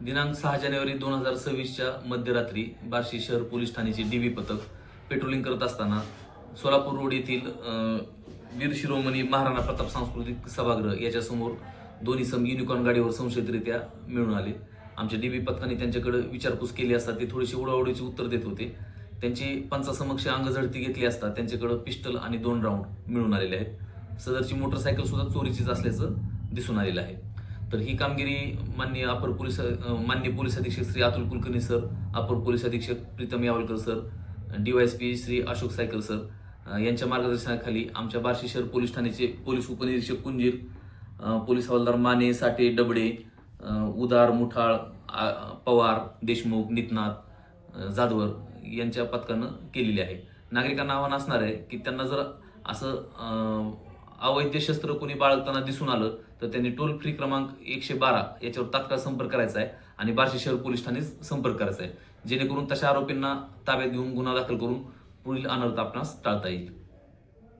दिनांक सहा जानेवारी दोन हजार सव्वीसच्या मध्यरात्री बार्शी शहर पोलीस ठाण्याचे डीबी पथक पेट्रोलिंग करत असताना सोलापूर रोड येथील वीर शिरोमणी महाराणा प्रताप सांस्कृतिक सभागृह याच्यासमोर दोन्ही सम युनिकॉर्न गाडीवर संशयितरित्या मिळून आले. आमच्या डीबी पथकाने त्यांच्याकडे विचारपूस केली असता ते थोडीशी उडावडीची उत्तर देत होते. त्यांची पंचासमक्ष अंगझडती घेतली असता त्यांच्याकडे पिस्टल आणि दोन राऊंड मिळून आलेले आहेत. सदरची मोटरसायकल सुद्धा चोरीचीच असल्याचं दिसून आलेलं आहे. तर ही कामगिरी मान्य अपर पोलीस मान्य पोलीस अधीक्षक श्री अतुल कुलकर्णी सर अपर पोलीस अधीक्षक Pritam Yawalkar sir DYSP Shri Ashok Saykar sir यांच्या मार्गदर्शनाखाली आमच्या बार्शी शहर पोलीस ठाण्याचे पोलीस उपनिरीक्षक कुंजीर पोलीस हवालदार माने साठे डबडे उदार मुठाळ पवार देशमुख नितनाथ जाधवर यांच्या पथकानं केलेली आहे. नागरिकांना आव्हान असणार आहे की त्यांना जर असं अवैध शस्त्र कोणी बाळगताना दिसून आलं तर त्यांनी टोल फ्री क्रमांक एकशे बारा याच्यावर तात्काळ संपर्क करायचा आहे आणि बार्शी शहर पोलीस ठाणे संपर्क करायचा आहे. जेणेकरून तशा आरोपींना ताब्यात घेऊन गुन्हा दाखल करून पुढील अनर्थ आपणास टाळता येईल.